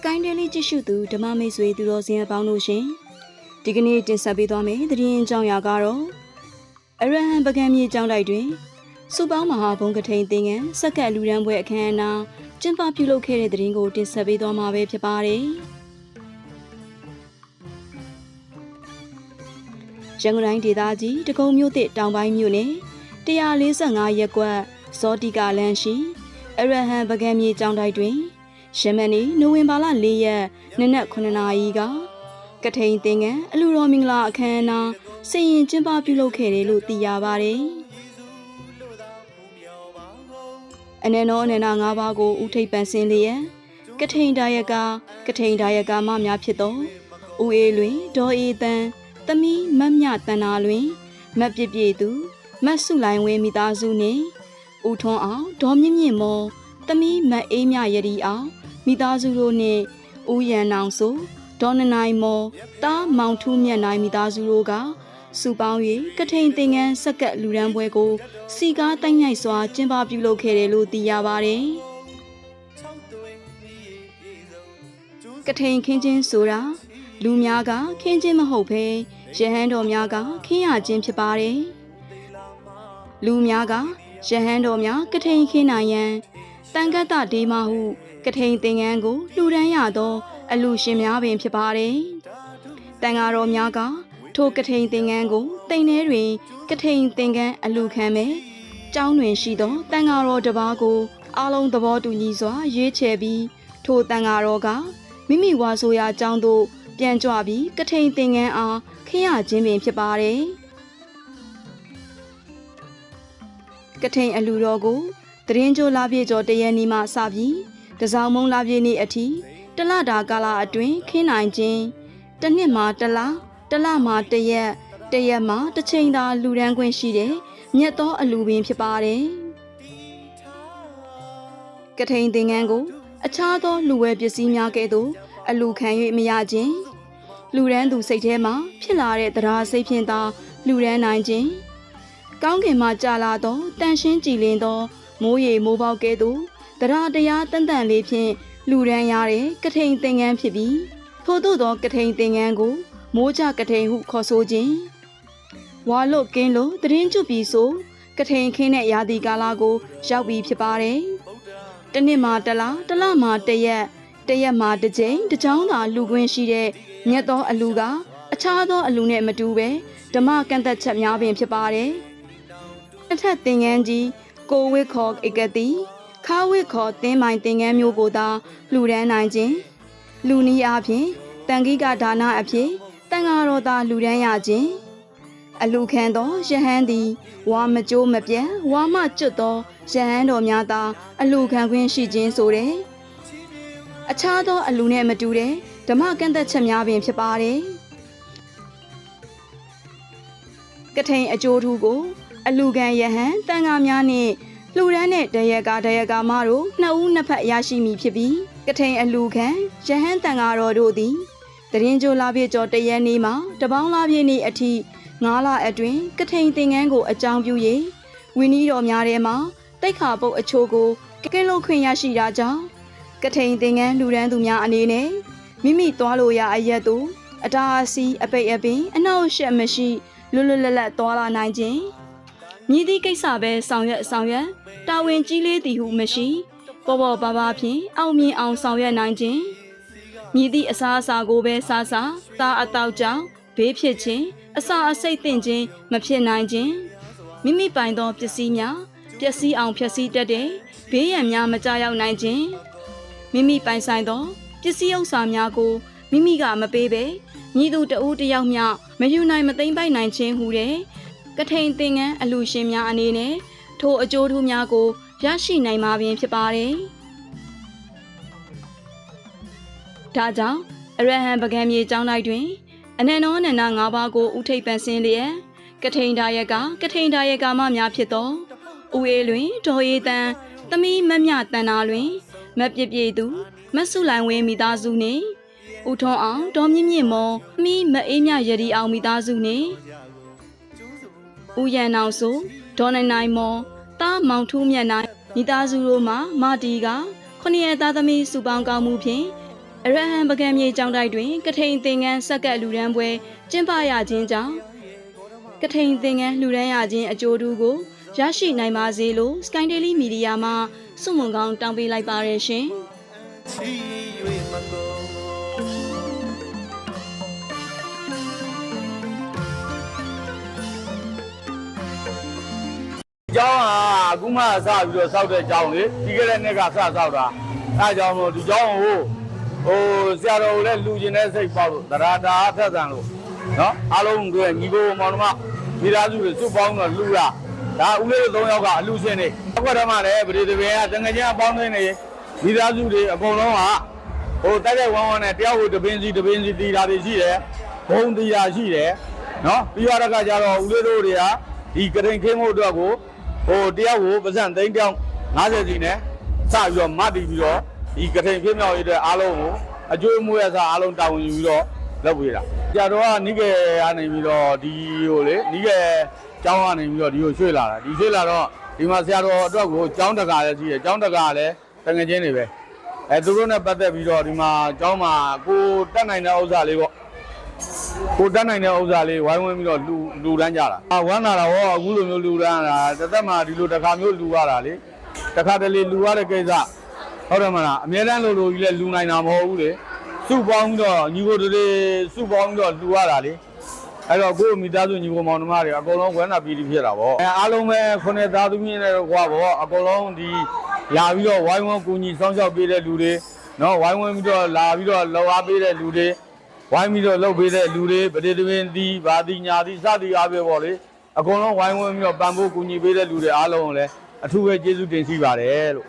Sky Daily ကြည့်ရှုသူဓမ္မမိတ်ဆွေသူတော်စင်အပေါင်းတို့ရှင်ဒီကနေ့တင်ဆက်ပေးသွားမယ့်သတင်းအကြောင်းအရာကတော့အရဟံပကံမြေကျောင်းတိုက်တွင်စုပေါင်းမဟာဘုံကထိန်သင်္ကန်းစက္ကန့်လူရန်ပွဲအခမ်းအနားကျင်းပပြုလုပ်ခဲ့တဲ့သတင်းကိုတင်ဆက်ပေးသွားမှာပဲဖြစ်ပါတယ်ရန်ကုန်တိုင်းဒေသကြီးတကုံမြို့သစ်တောင်ပိုင်းမြို့နယ်145ရပ်ကွက်ဇောတိကလမ်းရှိအရဟံပကံမြေကျောင်းတိုက်တွင် ရှမန်နီနိုဝင်ဘာလ၄ရက်နနက်9နာရီကကထိန်သင်္ကန်းအလူတော်မင်္ဂလာအခမ်းအနားစင်ရင်ကျင်းပပြုလုပ်ခဲ့တယ်လို့သိရပါတယ်။အနေနောအနေနာ၅ပါးကိုဥထိပ်ပန်ဆင်းလျက်ကထိန်ဒါယကကထိန်ဒါယကမများဖြစ်သောဦးအေးလွင်ဒေါ်အေးတန်းသမီးမတ်မြတန်နာလွင်မတ်ပြည့်ပြည့်သူမတ်စုလိုင်းဝင်းမိသားစုနှင့်ဦးထွန်းအောင်ဒေါ်မြင့်မြင့်မောသမီးမတ်အေးမြယရီအောင် မိသားစုတို့နှင့်ဦးရန်နောင်ဆိုဒေါ်နနိုင်မောတားမောင်ထူးမြတ်နိုင်မိသားစုတို့ကစုပေါင်း၍ကထိန်သင်္ကန်းစက်ကပ်လူရန်ပွဲကိုစီကားတိုင်းမြိုက်စွာကျင်းပပြုလုပ်ခဲ့တယ်လို့သိရပါတယ်။ကထိန်ခင်းချင်းဆိုတာလူများကခင်းချင်းမဟုတ်ဘဲရဟန်းတော်များကခင်းရခြင်းဖြစ်ပါတယ်။လူများကရဟန်းတော်များကထိန်ခင်းနိုင်ရန် တန်ကတ္တဒေမဟုကထိန်သင်္ကန်းကိုလှူဒန်းရသော အလူရှင်များပင်ဖြစ်ပါတယ်။တန်ဃာတော်များကထိုကထိန်သင်္ကန်းကိုတိမ်ထဲတွင် ကထိန်သင်္ကန်းအလူခံမဲ့ကျောင်းတွင်ရှိသောတန်ဃာတော်တစ်ပါးကိုအားလုံးသဘောတူညီစွာရွေးချယ်ပြီးထိုတန်ဃာတော်ကမိမိဝါဆိုရာကျောင်းသို့ပြန်ကြွပြီးကထိန်သင်္ကန်းအားခရခြင်းပင်ဖြစ်ပါတယ်။ကထိန်အလူတော်ကို တရင်ကျိုးလာပြေကျော်တရက်နီမှစပြီးတစောင်းမုံလာပြေနေ့အထိတလတာကာလအတွင်းခင်းနိုင်ခြင်းတစ်နှစ်မှာတစ်လတစ်လမှာတစ်ရက်တစ်ရက်မှာတစ်ချိန်သာလူရန်ခွင့်ရှိတဲ့မြတ်သောအလူပင်ဖြစ်ပါတယ်ကထိန်သင်္ကန်းကို အခြားသောလူဝဲပစ္စည်းများကဲ့သို့အလူခံ၍မရခြင်းလူရန်သူစိတ်ထဲမှာဖြစ်လာတဲ့တရားစိတ်ဖြင့်သာလူရန်နိုင်ခြင်းကောင်းကင်မှကြာလာသောတန်ရှင်းကြည်လင်သော မိုးရေမိုးပေါက်ကဲ့သို့တရားတရားတန်တန်လေးဖြင့်လူရန်ရတဲ့ကထိန်သင်္ကန်းဖြစ်ပြီးထို့သို့သောကထိန်သင်္ကန်းကို မိုးကြကထိန်ဟုခေါ်ဆိုခြင်းဝါလုတ်ကင်းလို့တရင်ကျွပြီးဆိုကထိန်ခင်းတဲ့ရာသီကာလကို ရောက်ပြီးဖြစ်ပါတယ်။တစ်နှစ်မှာတစ်လတစ်လမှာတစ်ရက်တစ်ရက်မှာတစ်ကြိမ်တစ်ကြောင်းသာလူခွင့်ရှိတဲ့မြတ်သောအလူကအခြားသောအလူနဲ့မတူပဲဓမ္မကန့်သက်ချက်များပင်ဖြစ်ပါတယ်။တစ်ထက်သင်္ကန်းကြီး ကိုဝိခောဧကတိခါဝိခောသင်းမိုင်သင်္ကန်းမျိုးကိုသာလှူဒန်းနိုင်ခြင်းလူနီးအားဖြင့်တန်ခိကဒါနအဖြစ်တန်ဃာတော်သာလှူဒန်းရခြင်းအလူခံသောယဟန်သည်ဝါမကြိုးမပြတ်ဝါမကျွတ်သောယဟန်တော်များသာအလူခံခွင့်ရှိခြင်းဆိုတဲ့အခြားသောအလူနဲ့မတူတဲ့ဓမ္မကန့်သက်ချက်များပင်ဖြစ်ပါတယ်ကထိန်အကျိုးထူးကို အလူခံယဟန်တန်ဃာများနှင့်လှူဒန်းတဲ့တရကတရကမတို့နှစ်ဦးနှစ်ဖက်ရရှိမည်ဖြစ်ပြီးကထိန်အလူခံယဟန်တန်ဃာတော်တို့သည်တရင်ကျိုလာပြည့်ကျော်တရက်နေ့မှာတပေါင်းလာပြည့်နေ့အထိ9လအတွင်းကထိန်သင်္ကန်းကိုအကြောင်းပြု၍ဝင်းဤတော်များထဲမှာတိတ်ခါပုတ်အချို့ကိုကင်းလုံးခွင့်ရရှိတာကြောင့်ကထိန်သင်္ကန်းလူရန်သူများအနေနဲ့မိမိသွားလို့ရအရက်သို့အတားအဆီးအပိတ်အပင်အနောက်ရှက်မရှိလွတ်လွတ်လပ်လပ်သွားလာနိုင်ခြင်း မြည်သည့်ကိစ္စပဲဆောင်ရွက်ဆောင်ရွက်တာဝန်ကြီးလေးသည်ဟုမရှိပေါ်ပေါ်ပါပါဖြင့်အောင်မြင်အောင်ဆောင်ရွက်နိုင်ခြင်းမြည်သည့်အစားအစာကိုပဲစားစားသားအတောက်ကြောင့်ဘေးဖြစ်ခြင်းအစာအစိတ်သင့်ခြင်းမဖြစ်နိုင်ခြင်းမိမိပိုင်သောပစ္စည်းများပျက်စီးအောင်ဖျက်ဆီးတတ်တဲ့ဘေးရန်များမကြောက်ရောက်နိုင်ခြင်းမိမိပိုင်ဆိုင်သောပစ္စည်းဥစ္စာများကိုမိမိကမပေးဘဲညီသူတဦးတယောက်မျှမယူနိုင်မသိမ့်ပိုက်နိုင်ခြင်းဟူတဲ့ ကထိန်သင်္ကန်းအလူရှင်များအနေနဲ့ထိုအကျိုးထူးများကိုရရှိနိုင်မှာပင်ဖြစ်ပါတယ်။ဒါကြောင့်အရဟံပကံမြေကျောင်းလိုက်တွင် အနန္တောအနန္တ၅ပါးကိုဥထိပ်ပန်ဆင်းလျက်ကထိန်ဒါယကကထိန်ဒါယကမများဖြစ်သောဦးအေးလွင်ဒေါ်အေးတန်းသမီးမမြတန်နာလွင်မပြည့်ပြည့်သူမဆုလိုင်ဝင်းမိသားစုနှင့်ဦးထွန်းအောင်ဒေါ်မြင့်မြင့်မောမိမအေးမြရည်အောင်မိသားစုနှင့် ဦးရန်အောင်ဆိုဒေါ်နိုင်နိုင်မောတားမောင်ထူးမြတ်နိုင်မိသားစုတို့မှာမာတီကခொနည်းသားသမီးစုပေါင်းကောင်းမှုဖြင့်အအရဟံပကံမြေကျောင်းတိုက်တွင် ကထိန်သင်္ကန်းဆက်ကပ်လူရန်ပွဲကျင်းပရခြင်းကြောင့်ကထိန်သင်္ကန်းလူရန်ရခြင်းအကျိုးတူကိုရရှိနိုင်ပါစေလို့ Sky Daily Media မှစုမုံကောင်းတောင်းပေးလိုက်ပါရရှင်။ ကျောင်းဟာအခုမှစပြီးတော့စောက်တဲ့ကျောင်းလေပြီးခဲ့တဲ့နှစ်ကစစောက်တာအဲကြောင့်မို့ဒီကျောင်းကိုဟိုဆရာတော်ကိုလည်းလူကျင်တဲ့စိတ်ပေါ့လို့သရတာအထက်ဆန်လို့နော်အားလုံးတွေညီကိုမောင်နှမမိသားစုတွေစုပေါင်းတော့လူလာဒါဦးလေးတို့၃ယောက်ကအလူစင်းနေအခုတော့မှလည်းဗတိတပင်ကတငကြအပေါင်းသိနေမိသားစုတွေအကုန်လုံးကဟိုတိုက်တိုက်ဝမ်းဝမ်းနဲ့တယောက်ကိုတပင်းစီတပင်းစီတီတာတွေရှိတယ်ဘုံတီတာရှိတယ်နော်ပြီးရတဲ့ကကြတော့ဦးလေးတို့တွေကဒီကရင်ခင်းဖို့အတွက်ကို ဟိုတယောက်ကိုပါဇန်သိန်းတောင်း90စီနဲ့စပြီးတော့မတ်တီးပြီးတော့ဒီကထိန်ပြင်းမြောက်ရတဲ့အားလုံးကိုအကျွေးမွေးရစားအားလုံးတာဝန်ယူပြီးတော့လုပ်ပေးတာကြာတော့ကနိကေကနေပြီးတော့ဒီဟိုလေနိကေကျောင်းကနေပြီးတော့ဒီကိုရွှေ့လာတာဒီရွှေ့လာတော့ဒီမှာဆရာတော်အတွက်ကိုကျောင်းတကာလည်းရှိတယ်ကျောင်းတကာလည်းတငယ်ချင်းတွေပဲအဲသူတို့နဲ့ပတ်သက်ပြီးတော့ဒီမှာကျောင်းမှာကိုတက်နိုင်တဲ့ဥစ္စာလေးပေါ့ ကိုတက်နိုင်တဲ့ဥစ္စာလေးဝိုင်းဝန်းပြီးတော့လူလူတန်းကြတာအာဝမ်းလာတာဟောအခုလိုမျိုးလူတန်းတာတစ်သက်မှဒီလိုတစ်ခါမျိုးလူရတာလေတစ်ခါတလေလူရတဲ့ကိစ္စဟုတ်တယ်မလားအများတန်းလိုလိုကြီးလဲလူနိုင်တာမဟုတ်ဘူးလေစုပေါင်းပြီးတော့ညီကိုတွေစုပေါင်းပြီးတော့လူရတာလေအဲ့တော့ကိုယ့်မိသားစုညီကိုမောင်နှမတွေအကုန်လုံးဝမ်းသာပြည်ပြီးဖြစ်တာပေါ့အဲအားလုံးပဲခုနှစ်သားသမီးနဲ့တော့ကွာပေါ့အကုန်လုံးဒီလာပြီးတော့ဝိုင်းဝန်းကူညီဆောင်ရှောက်ပေးတဲ့လူတွေနော်ဝိုင်းဝန်းပြီးတော့လာပြီးတော့လှော်အားပေးတဲ့လူတွေ ဝိုင်းပြီးတော့လှုပ်ပေးတဲ့လူတွေပတိတပင်ဒီဗာတိညာတိစသည်အားပဲပေါ့လေအကုန်လုံးဝိုင်းဝန်းပြီးတော့ပံ့ပိုးကူညီပေးတဲ့လူတွေအားလုံးကိုလည်းအထူးပဲကျေးဇူးတင်ရှိပါတယ်လို့